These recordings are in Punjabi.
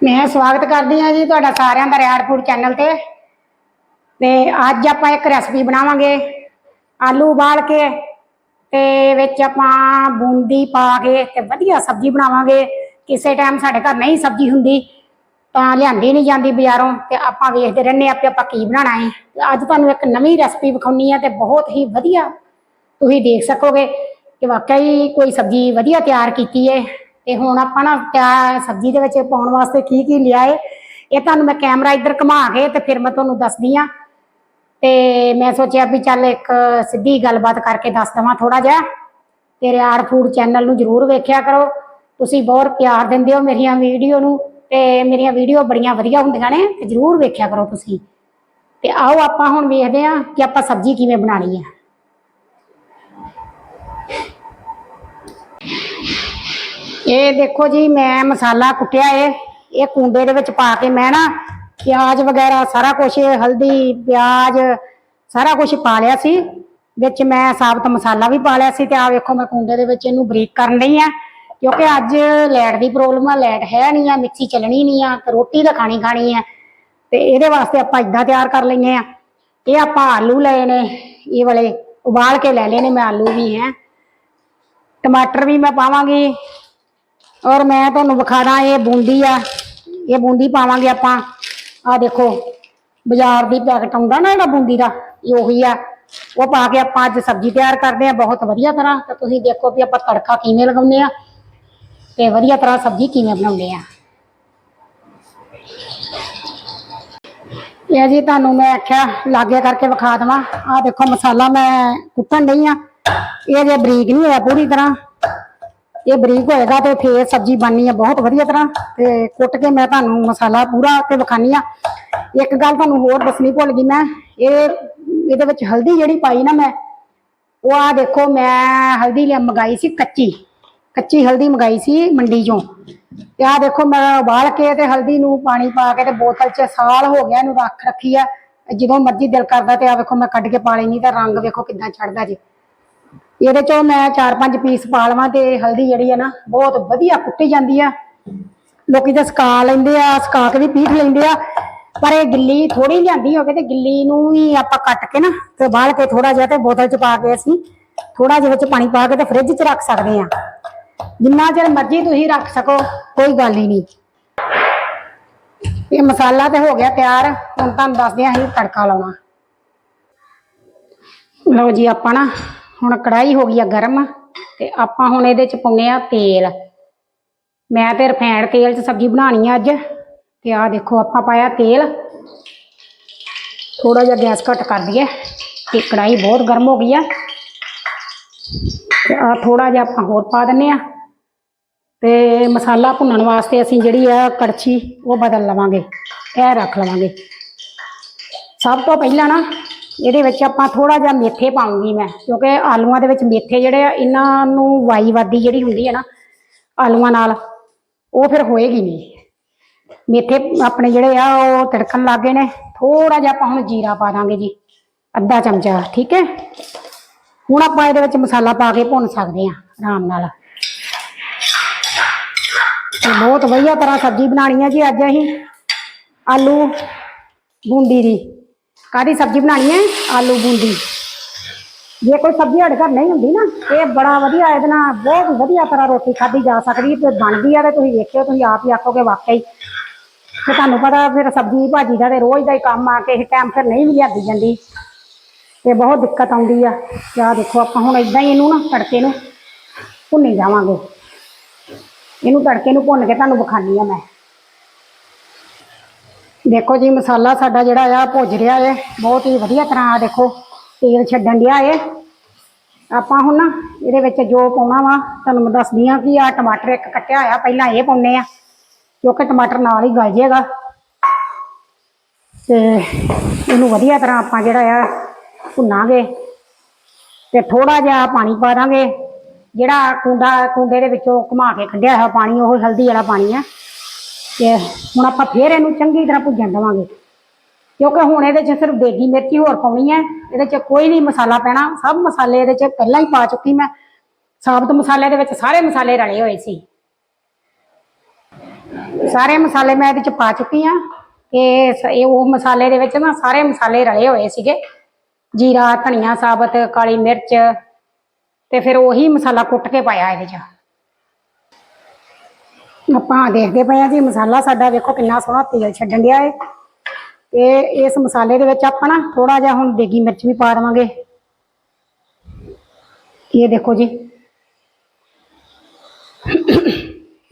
ਮੈਂ ਸਵਾਗਤ ਕਰਦੀ ਹਾਂ ਜੀ ਤੁਹਾਡਾ ਸਾਰਿਆਂ ਦਾ ਰਿਆੜ ਫੂਡ ਚੈਨਲ ਤੇ। ਤੇ ਅੱਜ ਆਪਾਂ ਇੱਕ ਰੈਸਪੀ ਬਣਾਵਾਂਗੇ, ਆਲੂ ਉਬਾਲ ਕੇ ਤੇ ਵਿੱਚ ਆਪਾਂ ਬੂੰਦੀ ਪਾ ਕੇ ਤੇ ਵਧੀਆ ਸਬਜ਼ੀ ਬਣਾਵਾਂਗੇ। ਕਿਸੇ ਟਾਈਮ ਸਾਡੇ ਘਰ ਨਹੀਂ ਸਬਜ਼ੀ ਹੁੰਦੀ, ਤਾਂ ਲਿਆਂਦੀ ਨਹੀਂ ਜਾਂਦੀ ਬਾਜ਼ਾਰੋਂ ਤੇ ਆਪਾਂ ਵੇਖਦੇ ਰਹਿੰਦੇ ਹਾਂ ਕਿ ਆਪਾਂ ਕੀ ਬਣਾਉਣਾ ਹੈ। ਅੱਜ ਤੁਹਾਨੂੰ ਇੱਕ ਨਵੀਂ ਰੈਸਪੀ ਵਿਖਾਉਣੀ ਹੈ ਤੇ ਬਹੁਤ ਹੀ ਵਧੀਆ ਤੁਸੀਂ ਦੇਖ ਸਕੋਗੇ ਕਿ ਵਾਕਈ ਕੋਈ ਸਬਜ਼ੀ ਵਧੀਆ ਤਿਆਰ ਕੀਤੀ ਹੈ। ਤੇ ਹੁਣ ਆਪਾਂ ਨਾ ਤਿਆਰ ਸਬਜ਼ੀ ਦੇ ਵਿੱਚ ਪਾਉਣ ਵਾਸਤੇ ਕੀ ਕੀ ਲਿਆ ਹੈ ਇਹ ਤੁਹਾਨੂੰ ਮੈਂ ਕੈਮਰਾ ਇੱਧਰ ਘੁਮਾ ਕੇ ਤੇ ਫਿਰ ਮੈਂ ਤੁਹਾਨੂੰ ਦੱਸਦੀ ਆ। ਤੇ ਮੈਂ ਸੋਚਿਆ ਵੀ ਚੱਲ ਇੱਕ ਸਿੱਧੀ ਗੱਲਬਾਤ ਕਰਕੇ ਦੱਸ ਦਵਾਂ ਥੋੜਾ ਜਿਹਾ। ਤੇ ਰਿਆੜ ਫੂਡ ਚੈਨਲ ਨੂੰ ਜਰੂਰ ਵੇਖਿਆ ਕਰੋ। ਤੁਸੀਂ ਬਹੁਤ ਪਿਆਰ ਦਿੰਦੇ ਹੋ ਮੇਰੀਆਂ ਵੀਡੀਓ ਨੂੰ ਤੇ ਮੇਰੀਆਂ ਵੀਡੀਓ ਬੜੀਆਂ ਵਧੀਆ ਹੁੰਦੀਆਂ ਨੇ, ਤੇ ਜਰੂਰ ਵੇਖਿਆ ਕਰੋ ਤੁਸੀਂ। ਤੇ ਆਓ ਆਪਾਂ ਹੁਣ ਵੇਖਦੇ ਹਾਂ ਕਿ ਆਪਾਂ ਸਬਜ਼ੀ ਕਿਵੇਂ ਬਣਾਣੀ ਹੈ ਇਹ ਦੇਖੋ ਜੀ, ਮੈਂ ਮਸਾਲਾ ਕੁੱਟਿਆ ਏ। ਇਹ ਕੁੰਡੇ ਦੇ ਵਿੱਚ ਪਾ ਕੇ ਮੈਂ ਨਾ ਪਿਆਜ਼ ਵਗੈਰਾ ਸਾਰਾ ਕੁਝ ਹਲਦੀ, ਪਿਆਜ਼ ਸਾਰਾ ਕੁਝ ਪਾ ਲਿਆ ਸੀ। ਵਿੱਚ ਮੈਂ ਸਾਬਤ ਮਸਾਲਾ ਵੀ ਪਾ ਲਿਆ ਸੀ ਤੇ ਆ ਵੇਖੋ ਮੈਂ ਕੁੰਡੇ ਦੇ ਵਿੱਚ ਇਹਨੂੰ ਬਰੀਕ ਕਰਨ ਲਈ ਆ। ਕਿਉਂਕਿ ਅੱਜ ਲਾਈਟ ਦੀ ਪ੍ਰੋਬਲਮ ਆ, ਲੈਟ ਹੈ ਨਹੀਂ ਆ, ਮਿਕਸੀ ਚੱਲਣੀ ਨਹੀਂ ਆ, ਤੇ ਰੋਟੀ ਤਾਂ ਖਾਣੀ ਖਾਣੀ ਆ। ਤੇ ਇਹਦੇ ਵਾਸਤੇ ਆਪਾਂ ਇਦਾਂ ਤਿਆਰ ਕਰ ਲੈਨੇ ਆ। ਇਹ ਆਪਾਂ ਆਲੂ ਲਏ ਨੇ, ਇਹ ਵਾਲੇ ਉਬਾਲ ਕੇ ਲੈ ਲਏ ਨੇ, ਮੈਂ ਆਲੂ ਵੀ ਹੈ। ਟਮਾਟਰ ਵੀ ਮੈਂ ਪਾਵਾਂਗੀ। ਔਰ ਮੈਂ ਤੁਹਾਨੂੰ ਵਿਖਾਣਾ ਇਹ ਬੂੰਦੀ ਆ। ਇਹ ਬੂੰਦੀ ਪਾਵਾਂਗੇ ਆਪਾਂ। ਆ ਦੇਖੋ, ਬਾਜ਼ਾਰ ਦੀ ਪੈਕਟ ਆਉਂਦਾ ਨਾ ਜਿਹੜਾ ਬੂੰਦੀ ਦਾ, ਇਹ ਉਹੀ ਆ। ਉਹ ਪਾ ਕੇ ਆਪਾਂ ਅੱਜ ਸਬਜ਼ੀ ਤਿਆਰ ਕਰਦੇ ਆ। ਬਹੁਤ ਵਧੀਆ ਤਰ੍ਹਾਂ। ਤੇ ਤੁਸੀਂ ਦੇਖੋ ਵੀ ਆਪਾਂ ਤੜਕਾ ਕਿਵੇਂ ਲਗਾਉਂਦੇ ਆ ਤੇ ਵਧੀਆ ਤਰ੍ਹਾਂ ਸਬਜ਼ੀ ਕਿਵੇਂ ਬਣਾਉਂਦੇ ਆ। ਇਹ ਜੀ ਤੁਹਾਨੂੰ ਮੈਂ ਆਖਿਆ, ਲਾਗੇ ਕਰਕੇ ਵਿਖਾ ਦਵਾਂ। ਆ ਦੇਖੋ ਮਸਾਲਾ ਮੈਂ ਕੁੱਟਣ ਡਈ ਆ। ਇਹ ਜੇ ਬਰੀਕ ਨਹੀਂ ਹੋਇਆ ਪੂਰੀ ਤਰ੍ਹਾਂ। ਇਹ ਬਰੀਕ ਹੋਏਗਾ ਤੇ ਫੇਰ ਸਬਜ਼ੀ ਬਣਨੀ ਆ ਬਹੁਤ ਵਧੀਆ ਤਰ੍ਹਾਂ ਤੇ ਕੁੱਟ ਕੇ ਮੈਂ ਤੁਹਾਨੂੰ ਮਸਾਲਾ ਪੂਰਾ ਤੇ ਵਿਖਾਨੀ ਆ। ਇੱਕ ਗੱਲ ਤੁਹਾਨੂੰ ਹੋਰ ਦੱਸਣੀ ਭੁੱਲ ਗਈ ਮੈਂ, ਇਹ ਇਹਦੇ ਵਿੱਚ ਹਲਦੀ ਜਿਹੜੀ ਪਾਈ ਨਾ ਮੈਂ, ਉਹ ਆ ਦੇਖੋ ਮੈਂ ਹਲਦੀ ਲਿਆ ਮੰਗਾਈ ਸੀ ਕੱਚੀ ਕੱਚੀ ਹਲਦੀ ਮੰਗਾਈ ਸੀ ਮੰਡੀ ਚੋਂ। ਤੇ ਆ ਦੇਖੋ ਮੈਂ ਉਬਾਲ ਕੇ ਤੇ ਹਲਦੀ ਨੂੰ ਪਾਣੀ ਪਾ ਕੇ ਤੇ ਬੋਤਲ 'ਚ ਸਾਲ ਹੋ ਗਿਆ ਇਹਨੂੰ ਰੱਖ ਰੱਖੀ ਆ, ਜਦੋਂ ਮਰਜ਼ੀ ਦਿਲ ਕਰਦਾ ਤੇ ਆ ਵੇਖੋ ਮੈਂ ਕੱਢ ਕੇ ਪਾ ਲੈਣੀ ਤਾਂ ਰੰਗ ਵੇਖੋ ਕਿੱਦਾਂ ਚੜਦਾ ਜੀ। ਇਹਦੇ ਚੋਂ ਮੈਂ 4-5 ਪੀਸ ਪਾ ਲਵਾਂ ਤੇ ਹਲਦੀ ਜਿਹੜੀ ਹੈ ਨਾ, ਬਹੁਤ ਵਧੀਆ ਕੁੱਟੀ ਜਾਂਦੀ ਆ। ਲੋਕੀ ਤਾਂ ਸਕਾ ਲੈਂਦੇ ਆ, ਸਕਾ ਕੇ ਵੀ ਪੀਠ ਲੈਂਦੇ ਆ। ਪਰ ਇਹ ਗਿੱਲੀ ਥੋੜੀ ਲਿਆਂਦੀ ਹੋਵੇ ਤੇ ਗਿੱਲੀ ਨੂੰ ਵੀ ਆਪਾਂ ਕੱਟ ਕੇ ਨਾ ਤੇ ਬਾਲ ਕੇ ਥੋੜਾ ਜਿਹਾ ਤੇ ਬੋਤਲ 'ਚ ਪਾ ਕੇ ਅਸੀਂ ਥੋੜਾ ਜਿਹਾ ਵਿੱਚ ਪਾਣੀ ਪਾ ਕੇ ਤੇ ਫ੍ਰਿਜ 'ਚ ਰੱਖ ਸਕਦੇ ਆ। ਜਿੰਨਾ ਚਿਰ ਮਰਜ਼ੀ ਤੁਸੀਂ ਰੱਖ ਸਕੋ, ਕੋਈ ਗੱਲ ਹੀ ਨਹੀਂ। ਇਹ ਮਸਾਲਾ ਤੇ ਹੋ ਗਿਆ ਤਿਆਰ, ਹੁਣ ਤੁਹਾਨੂੰ ਦੱਸਦੇ ਆ ਅਸੀਂ ਤੜਕਾ ਲਾਉਣਾ। ਲਓ ਜੀ, ਆਪਾਂ ਨਾ ਹੁਣ ਕੜਾਈ ਹੋ ਗਈ ਆ ਗਰਮ ਤੇ ਆਪਾਂ ਹੁਣ ਇਹਦੇ ਚ ਪਾਉਨੇ ਆ ਤੇਲ। ਮੈਂ ਤੇ ਰਿਫਾਈਨਡ ਤੇਲ ਚ ਸਬਜ਼ੀ ਬਣਾਣੀ ਆ ਅੱਜ ਤੇ ਆਹ ਦੇਖੋ ਆਪਾਂ ਪਾਇਆ ਤੇਲ। ਥੋੜਾ ਜਿਹਾ ਗੈਸ ਘੱਟ ਕਰ ਦਈਏ ਤੇ ਕੜਾਈ ਬਹੁਤ ਗਰਮ ਹੋ ਗਈ ਆ। ਤੇ ਆ ਥੋੜਾ ਜਿਹਾ ਆਪਾਂ ਹੋਰ ਪਾ ਦਿੰਨੇ ਆ। ਤੇ ਮਸਾਲਾ ਭੁੰਨਣ ਵਾਸਤੇ ਅਸੀਂ ਜਿਹੜੀ ਆ ਕੜਛੀ ਉਹ ਬਦਲ ਲਵਾਂਗੇ, ਇਹ ਰੱਖ ਲਵਾਂਗੇ। ਸਭ ਤੋਂ ਪਹਿਲਾਂ ਨਾ ਇਹਦੇ ਵਿੱਚ ਆਪਾਂ ਥੋੜਾ ਜਿਹਾ ਮੇਥੇ ਪਾਉਂਗੀ ਮੈਂ, ਕਿਉਂਕਿ ਆਲੂਆਂ ਦੇ ਵਿੱਚ ਮੇਥੇ ਜਿਹੜੇ ਆ, ਇਹਨਾਂ ਨੂੰ ਵਾਈ ਵਾਦੀ ਜਿਹੜੀ ਹੁੰਦੀ ਹੈ ਨਾ, ਆਲੂਆਂ ਨਾਲ, ਉਹ ਫਿਰ ਹੋਏਗੀ ਨਹੀਂ। ਮੇਥੇ ਆਪਣੇ ਜਿਹੜੇ ਆ, ਉਹ ਤੜਕਣ ਲੱਗੇ ਨੇ ਥੋੜਾ ਜਿਹਾ ਆਪਾਂ ਹੁਣ ਜੀਰਾ ਪਾ ਦਾਂਗੇ ਜੀ, ਅੱਧਾ ਚਮਚਾ, ਠੀਕ ਹੈ? ਹੁਣ ਆਪਾਂ ਇਹਦੇ ਵਿੱਚ ਮਸਾਲਾ ਪਾ ਕੇ ਭੁੰਨ ਸਕਦੇ ਆ ਆਰਾਮ ਨਾਲ। ਤੇ ਬਹੁਤ ਵਧੀਆ ਤਰ੍ਹਾਂ ਸਬਜ਼ੀ ਬਣਾਣੀ ਹੈ ਜੀ ਅੱਜ ਅਸੀਂ, ਆਲੂ, ਬੂੰਦੀ ਦੀ। ਕਾਦੀ ਸਬਜ਼ੀ ਬਣਾਣੀ ਹੈ? ਆਲੂ ਬੂੰਦੀ। ਜੇ ਕੋਈ ਸਬਜ਼ੀ ਸਾਡੇ ਘਰ ਨਹੀਂ ਹੁੰਦੀ ਨਾ, ਇਹ ਬੜਾ ਵਧੀਆ, ਇਹਦੇ ਨਾਲ ਬਹੁਤ ਵਧੀਆ ਤਰ੍ਹਾਂ ਰੋਟੀ ਖਾਧੀ ਜਾ ਸਕਦੀ ਤੇ ਬਣਦੀ ਆ ਤੇ ਤੁਸੀਂ ਵੇਖਿਓ, ਤੁਸੀਂ ਆਪ ਹੀ ਆਖੋਗੇ ਵਾਕਈ। ਤੇ ਤੁਹਾਨੂੰ ਪਤਾ ਫਿਰ ਸਬਜ਼ੀ ਭਾਜੀ ਦਾ ਤੇ ਰੋਜ਼ ਦਾ ਹੀ ਕੰਮ ਆ ਕੇ ਇਸ ਟਾਈਮ ਫਿਰ ਨਹੀਂ ਵੀ ਲਿਆਦੀ ਜਾਂਦੀ। ਤੇ ਬਹੁਤ ਦਿੱਕਤ ਆਉਂਦੀ ਆ। ਤੇ ਦੇਖੋ, ਆਪਾਂ ਹੁਣ ਇਦਾਂ ਹੀ ਇਹਨੂੰ ਨਾ ਤੜਕੇ ਨੂੰ ਭੁੰਨੀ ਜਾਵਾਂਗੇ। ਇਹਨੂੰ ਤੜਕੇ ਨੂੰ ਭੁੰਨ ਕੇ ਤੁਹਾਨੂੰ ਵਿਖਾਨੀ ਆ ਮੈਂ। ਦੇਖੋ ਜੀ, ਮਸਾਲਾ ਸਾਡਾ ਜਿਹੜਾ ਆ, ਭੁੱਜ ਰਿਹਾ ਹੈ ਬਹੁਤ ਹੀ ਵਧੀਆ ਤਰ੍ਹਾਂ ਆ ਦੇਖੋ, ਤੇਲ ਛੱਡਣ ਡਿਆ ਹੈ ਆਪਾਂ ਹੁਣ ਨਾ ਇਹਦੇ ਵਿੱਚ ਜੋ ਪਾਉਣਾ ਵਾ, ਤੁਹਾਨੂੰ ਮੈਂ ਦੱਸਦੀ ਆ ਕਿ ਆ ਟਮਾਟਰ ਇੱਕ ਕੱਟਿਆ ਹੋਇਆ, ਪਹਿਲਾਂ ਇਹ ਪਾਉਨੇ ਆ, ਕਿਉਂਕਿ ਟਮਾਟਰ ਨਾਲ ਹੀ ਗਲ ਜਾਏਗਾ ਤੇ ਇਹਨੂੰ ਵਧੀਆ ਤਰ੍ਹਾਂ ਆਪਾਂ ਜਿਹੜਾ ਆ, ਭੁੰਨਾਂਗੇ। ਤੇ ਥੋੜਾ ਜਿਹਾ ਪਾਣੀ ਪਾ ਦਾਂਗੇ। ਜਿਹੜਾ ਕੁੰਡਾ, ਕੁੰਡੇ ਦੇ ਵਿੱਚੋਂ ਘੁਮਾ ਕੇ ਕੱਢਿਆ ਹੋਇਆ ਪਾਣੀ, ਉਹ ਹਲਦੀ ਵਾਲਾ ਪਾਣੀ ਆ। ਤੇ ਹੁਣ ਆਪਾਂ ਫੇਰ ਇਹਨੂੰ ਚੰਗੀ ਤਰ੍ਹਾਂ ਭੁੱਜਣ ਦੇਵਾਂਗੇ। ਕਿਉਂਕਿ ਹੁਣ ਇਹਦੇ 'ਚ ਸਿਰਫ ਦੇਗੀ ਮਿਰਚੀ ਹੋਰ ਪਾਉਣੀ ਹੈ, ਇਹਦੇ 'ਚ ਕੋਈ ਨਹੀਂ ਮਸਾਲਾ ਪੈਣਾ। ਸਭ ਮਸਾਲੇ ਇਹਦੇ 'ਚ ਪਹਿਲਾਂ ਹੀ ਪਾ ਚੁੱਕੀ ਮੈਂ। ਸਾਬਤ ਮਸਾਲੇ ਦੇ ਵਿੱਚ ਸਾਰੇ ਮਸਾਲੇ ਰਲੇ ਹੋਏ ਸੀ। ਸਾਰੇ ਮਸਾਲੇ ਮੈਂ ਇਹਦੇ ਚ ਪਾ ਚੁੱਕੀ ਆ ਇਹ ਇਹ ਉਹ ਮਸਾਲੇ ਦੇ ਵਿੱਚ ਨਾ ਸਾਰੇ ਮਸਾਲੇ ਰਲੇ ਹੋਏ ਸੀਗੇ। ਜੀਰਾ, ਧਨੀਆ, ਸਾਬਤ, ਕਾਲੀ ਮਿਰਚ ਤੇ ਫਿਰ ਉਹੀ ਮਸਾਲਾ ਕੁੱਟ ਕੇ ਪਾਇਆ ਇਹਦੇ ਚ। ਆਪਾਂ ਦੇਖਦੇ ਪਏ ਆ ਜੀ, ਮਸਾਲਾ ਸਾਡਾ ਵੇਖੋ ਕਿੰਨਾ ਸੋਹਣਾ ਤੇਲ ਛੱਡਣ ਡਿਆ ਏ। ਤੇ ਇਸ ਮਸਾਲੇ ਦੇ ਵਿੱਚ ਆਪਾਂ ਨਾ ਥੋੜਾ ਜਿਹਾ ਹੁਣ ਦੇਗੀ ਮਿਰਚ ਵੀ ਪਾ ਦੇਵਾਂਗੇ। ਇਹ ਦੇਖੋ ਜੀ।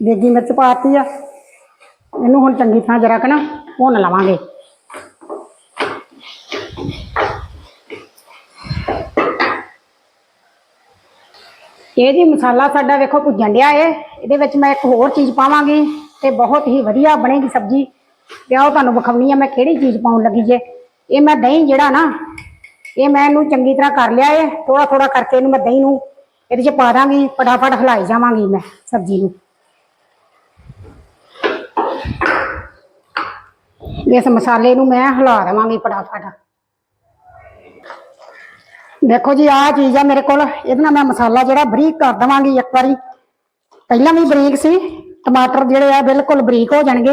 ਦੇਗੀ ਮਿਰਚ ਪਾਤੀ ਆ। ਇਹਨੂੰ ਹੁਣ ਚੰਗੀ ਤਰ੍ਹਾਂ ਜਰਾ ਕਨਾ ਭੁੰਨ ਲਵਾਂਗੇ। ਇਹ ਜੀ ਮਸਾਲਾ ਸਾਡਾ ਵੇਖੋ ਭੁੱਜਣ ਡਿਆ ਏ। ਇਹਦੇ ਵਿੱਚ ਮੈਂ ਇੱਕ ਹੋਰ ਚੀਜ਼ ਪਾਵਾਂਗੀ ਤੇ ਬਹੁਤ ਹੀ ਵਧੀਆ ਬਣੇਗੀ ਸਬਜ਼ੀ। ਤੇ ਆਓ ਤੁਹਾਨੂੰ ਵਿਖਾਉਣੀ ਆ ਮੈਂ ਕਿਹੜੀ ਚੀਜ਼ ਪਾਉਣ ਲੱਗੀ ਜੇ। ਇਹ ਮੈਂ ਦਹੀਂ ਜਿਹੜਾ ਨਾ, ਇਹ ਮੈਂ ਇਹਨੂੰ ਚੰਗੀ ਤਰ੍ਹਾਂ ਕਰ ਲਿਆ ਏ। ਥੋੜਾ ਥੋੜਾ ਕਰਕੇ ਇਹਨੂੰ ਮੈਂ ਦਹੀਂ ਨੂੰ ਇਹਦੇ ਚ ਪਾ ਦਾਂਗੀ। ਫਟਾਫਟ ਹਿਲਾਈ ਜਾਵਾਂਗੀ ਮੈਂ ਸਬਜ਼ੀ ਨੂੰ। ਇਸ ਮਸਾਲੇ ਨੂੰ ਮੈਂ ਹਿਲਾ ਦੇਵਾਂਗੀ ਫਟਾਫਟ। ਦੇਖੋ ਜੀ, ਆਹ ਚੀਜ਼ ਆ ਮੇਰੇ ਕੋਲ। ਇਹਦੇ ਨਾਲ ਮੈਂ ਮਸਾਲਾ ਜਿਹੜਾ ਬਰੀਕ ਕਰ ਦਵਾਂਗੀ ਇੱਕ ਵਾਰੀ। ਪਹਿਲਾਂ ਵੀ ਬਰੀਕ ਸੀ, ਟਮਾਟਰ ਜਿਹੜੇ ਆ ਬਿਲਕੁਲ ਬਰੀਕ ਹੋ ਜਾਣਗੇ।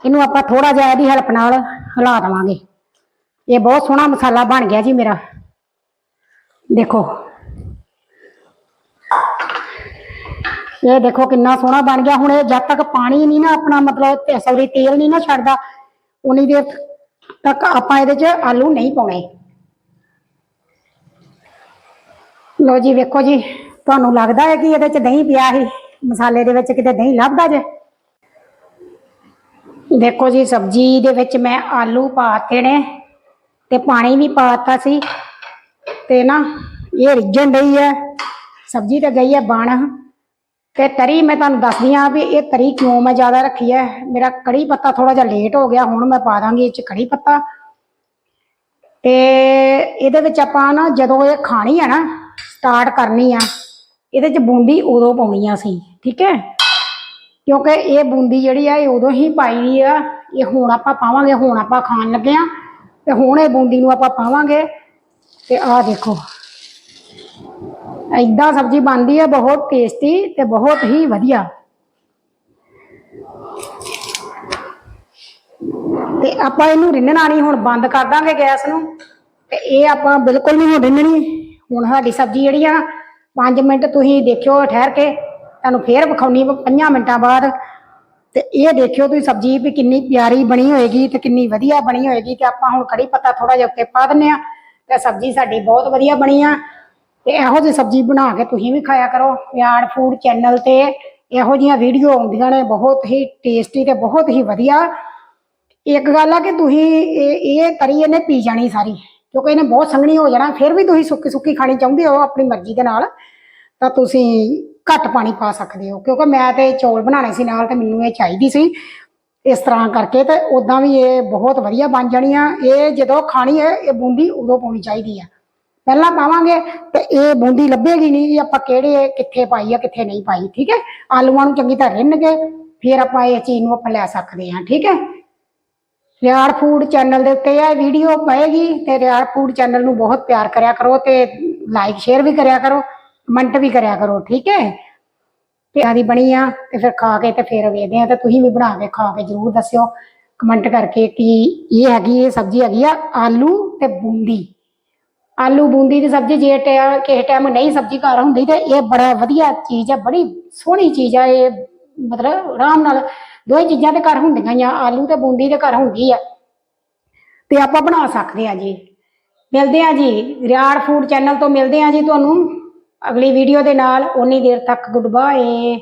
ਇਹਨੂੰ ਆਪਾਂ ਥੋੜਾ ਜਿਹਾ ਇਹਦੀ ਹੈਲਪ ਨਾਲ ਹਿਲਾ ਦੇਵਾਂਗੇ। ਇਹ ਬਹੁਤ ਸੋਹਣਾ ਮਸਾਲਾ ਬਣ ਗਿਆ ਜੀ ਮੇਰਾ। ਦੇਖੋ। ਇਹ ਦੇਖੋ ਕਿੰਨਾ ਸੋਹਣਾ ਬਣ ਗਿਆ। ਹੁਣ ਇਹ ਜਦ ਤੱਕ ਪਾਣੀ ਨਹੀਂ ਨਾ ਆਪਣਾ ਮਤਲਬ ਸੌਰੀ ਤੇਲ ਨਹੀਂ ਨਾ ਛੱਡਦਾ, ਉਨੀ ਦੇਰ ਤੱਕ ਆਪਾਂ ਇਹਦੇ 'ਚ ਆਲੂ ਨਹੀਂ ਪਾਉਣੇ। ਲੋ ਜੀ ਵੇਖੋ ਜੀ, ਤੁਹਾਨੂੰ ਲੱਗਦਾ ਹੈ ਕਿ ਇਹਦੇ 'ਚ ਦਹੀਂ ਪਿਆ ਸੀ? ਮਸਾਲੇ ਦੇ ਵਿੱਚ ਕਿਤੇ ਦਹੀਂ ਲੱਭਦਾ ਜੇ? ਦੇਖੋ ਜੀ, ਸਬਜ਼ੀ ਦੇ ਵਿੱਚ ਮੈਂ ਆਲੂ ਪਾਤੇ ਨੇ ਤੇ ਪਾਣੀ ਵੀ ਪਾਤਾ ਸੀ ਤੇ ਨਾ ਇਹ ਰਿੱਝਣ ਡਈ ਹੈ। ਸਬਜ਼ੀ ਤੇ ਗਈ ਹੈ ਬਣ। ਤੇ ਤਰੀ ਮੈਂ ਤੁਹਾਨੂੰ ਦੱਸਦੀ ਹਾਂ ਵੀ ਇਹ ਤਰੀ ਕਿਉਂ ਮੈਂ ਜ਼ਿਆਦਾ ਰੱਖੀ ਹੈ? ਮੇਰਾ ਕੜੀ ਪੱਤਾ ਥੋੜਾ ਜਿਹਾ ਲੇਟ ਹੋ ਗਿਆ, ਹੁਣ ਮੈਂ ਪਾ ਦਾਂਗੀ ਇਹ ਚ ਕੜੀ ਪੱਤਾ। ਤੇ ਇਹਦੇ ਵਿੱਚ ਆਪਾਂ ਨਾ ਜਦੋਂ ਇਹ ਖਾਣੀ ਹੈ ਨਾ ਸਟਾਰਟ ਕਰਨੀ ਆ, ਇਹਦੇ ਚ ਬੂੰਦੀ ਉਦੋਂ ਪਾਉਣੀ ਆ ਸੀ ਠੀਕ ਹੈ? ਕਿਉਂਕਿ ਇਹ ਬੂੰਦੀ ਜਿਹੜੀ ਆ, ਇਹ ਉਦੋਂ ਹੀ ਪਾਈ ਆ, ਇਹ ਹੁਣ ਆਪਾਂ ਪਾਵਾਂਗੇ, ਹੁਣ ਆਪਾਂ ਖਾਣ ਲੱਗੇ ਆ, ਤੇ ਹੁਣ ਇਹ ਬੂੰਦੀ ਨੂੰ ਆਪਾਂ ਪਾਵਾਂਗੇ, ਤੇ ਆਹ ਦੇਖੋ। ਏਦਾਂ ਸਬਜ਼ੀ ਬਣਦੀ ਹੈ ਬਹੁਤ ਟੇਸਟੀ ਤੇ ਬਹੁਤ ਹੀ ਵਧੀਆ। ਤੇ ਆਪਾਂ ਇਹਨੂੰ ਰਿੰਨਣਾ ਨਹੀਂ, ਹੁਣ ਬੰਦ ਕਰ ਦਾਂਗੇ ਗੈਸ ਨੂੰ, ਤੇ ਇਹ ਆਪਾਂ ਬਿਲਕੁਲ ਨਹੀਂ ਹੁਣ ਰਿੰਨਣੀ। ਹੁਣ ਸਾਡੀ ਸਬਜ਼ੀ ਜਿਹੜੀ ਆ 5 ਮਿੰਟ ਤੁਸੀਂ ਦੇਖਿਓ ਠਹਿਰ ਕੇ, ਤੁਹਾਨੂੰ ਫੇਰ ਵਿਖਾਉਣੀ 5 ਮਿੰਟਾਂ ਬਾਅਦ। ਤੇ ਇਹ ਦੇਖਿਓ ਤੁਸੀਂ ਸਬਜ਼ੀ ਵੀ ਕਿੰਨੀ ਪਿਆਰੀ ਬਣੀ ਹੋਏਗੀ ਤੇ ਕਿੰਨੀ ਵਧੀਆ ਬਣੀ ਹੋਏਗੀ ਤੇ ਆਪਾਂ ਹੁਣ ਕੜੀ ਪੱਤਾ ਥੋੜਾ ਜਿਹਾ ਉੱਤੇ ਪਾ ਦਿੰਨੇ ਆ ਤੇ ਸਬਜ਼ੀ ਸਾਡੀ ਬਹੁਤ ਵਧੀਆ ਬਣੀ ਆ। ਤੇ ਇਹੋ ਜਿਹੀ ਸਬਜ਼ੀ ਬਣਾ ਕੇ ਤੁਸੀਂ ਵੀ ਖਾਇਆ ਕਰੋ। ਯਾਰ ਫੂਡ ਚੈਨਲ ਤੇ ਇਹੋ ਜਿਹੀਆਂ ਵੀਡੀਓ ਆਉਂਦੀਆਂ ਨੇ, ਬਹੁਤ ਹੀ ਟੇਸਟੀ ਤੇ ਬਹੁਤ ਹੀ ਵਧੀਆ। ਇੱਕ ਗੱਲ ਆ ਕਿ ਤੁਸੀਂ ਇਹ ਇਹ ਤਰੀ ਇਹਨੇ ਪੀ ਜਾਣੀ ਸਾਰੀ। ਕਿਉਂਕਿ ਇਹਨੇ ਬਹੁਤ ਸੰਘਣੀ ਹੋ ਜਾਣਾ, ਫਿਰ ਵੀ ਤੁਸੀਂ ਸੁੱਕੀ ਸੁੱਕੀ ਖਾਣੀ ਚਾਹੁੰਦੇ ਹੋ ਆਪਣੀ ਮਰਜ਼ੀ ਦੇ ਨਾਲ, ਤਾਂ ਤੁਸੀਂ ਘੱਟ ਪਾਣੀ ਪਾ ਸਕਦੇ ਹੋ। ਕਿਉਂਕਿ ਮੈਂ ਤੇ ਚੌਲ ਬਣਾਉਣੇ ਸੀ ਨਾਲ ਤੇ ਮੈਨੂੰ ਇਹ ਚਾਹੀਦੀ ਸੀ। ਇਸ ਤਰ੍ਹਾਂ ਕਰਕੇ ਤੇ ਉਦਾਂ ਵੀ ਇਹ ਬਹੁਤ ਵਧੀਆ ਬਣ ਜਾਣੀ ਆ। ਇਹ ਜਦੋਂ ਖਾਣੀ ਹੈ, ਇਹ ਬੂੰਦੀ ਉਦੋਂ ਪਾਉਣੀ ਚਾਹੀਦੀ ਆ। ਪਹਿਲਾਂ ਪਾਵਾਂਗੇ ਤੇ ਇਹ ਬੂੰਦੀ ਲੱਭੇਗੀ ਨਹੀਂ ਕਿ ਆਪਾਂ ਕਿਹੜੇ, ਕਿੱਥੇ ਪਾਈ ਆ, ਕਿੱਥੇ ਨਹੀਂ ਪਾਈ, ਠੀਕ ਹੈ? ਆਲੂਆਂ ਨੂੰ ਚੰਗੀ ਤਰ੍ਹਾਂ ਰਿੰਨ ਕੇ, ਫਿਰ ਆਪਾਂ ਇਹ ਚੀਜ਼ ਨੂੰ ਆਪਾਂ ਲੈ ਸਕਦੇ ਹਾਂ, ਠੀਕ ਹੈ? ਰਿਆੜ ਫੂਡ ਚੈਨਲ ਦੇ ਉੱਤੇ ਇਹ ਵੀਡੀਓ ਪਏਗੀ ਤੇ ਰਿਆੜ ਫੂਡ ਚੈਨਲ ਨੂੰ ਬਹੁਤ ਪਿਆਰ ਕਰਿਆ ਕਰੋ ਤੇ ਲਾਈਕ ਸ਼ੇਅਰ ਵੀ ਕਰਿਆ ਕਰੋ ਕਮੈਂਟ ਵੀ ਕਰਿਆ ਕਰੋ, ਠੀਕ ਹੈ? ਤੇ ਆਦੀ ਬਣੀ ਆ ਤੇ ਫਿਰ ਖਾ ਕੇ ਤੇ ਫਿਰ ਵੇਖਦੇ ਆ ਤੇ ਤੁਸੀਂ ਵੀ ਬਣਾ ਕੇ ਖਾ ਕੇ ਜਰੂਰ ਦੱਸਿਓ। ਕਮੈਂਟ ਕਰਕੇ ਕਿ ਇਹ ਹੈਗੀ, ਇਹ ਸਬਜ਼ੀ ਹੈਗੀ ਆ ਆਲੂ ਤੇ ਬੂੰਦੀ। ਆਲੂ, ਬੂੰਦੀ ਦੀ ਸਬਜ਼ੀ ਜੇ ਟੈ- ਕਿਸੇ ਟਾਈਮ ਨਹੀਂ ਸਬਜ਼ੀ ਘਰ ਹੁੰਦੀ ਤੇ ਇਹ ਬੜਾ ਵਧੀਆ ਚੀਜ਼ ਆ, ਬੜੀ ਸੋਹਣੀ ਚੀਜ਼ ਆ, ਇਹ ਮਤਲਬ ਆਰਾਮ ਨਾਲ ਦੋਵੇਂ ਚੀਜ਼ਾਂ ਤੇ ਘਰ ਹੁੰਦੀਆਂ ਆ, ਆਲੂ ਤੇ ਬੂੰਦੀ ਤੇ ਘਰ ਹੁੰਦੀ ਆ। ਤੇ ਆਪਾਂ ਬਣਾ ਸਕਦੇ ਆ ਜੀ। ਮਿਲਦੇ ਆ ਜੀ, ਰਿਆੜ ਫੂਡ ਚੈਨਲ ਤੋਂ ਮਿਲਦੇ ਆ ਜੀ ਤੁਹਾਨੂੰ। ਅਗਲੀ ਵੀਡੀਓ ਦੇ ਨਾਲ ਉਨੀ ਦੇਰ ਤੱਕ ਗੁੱਡ ਬਾਏ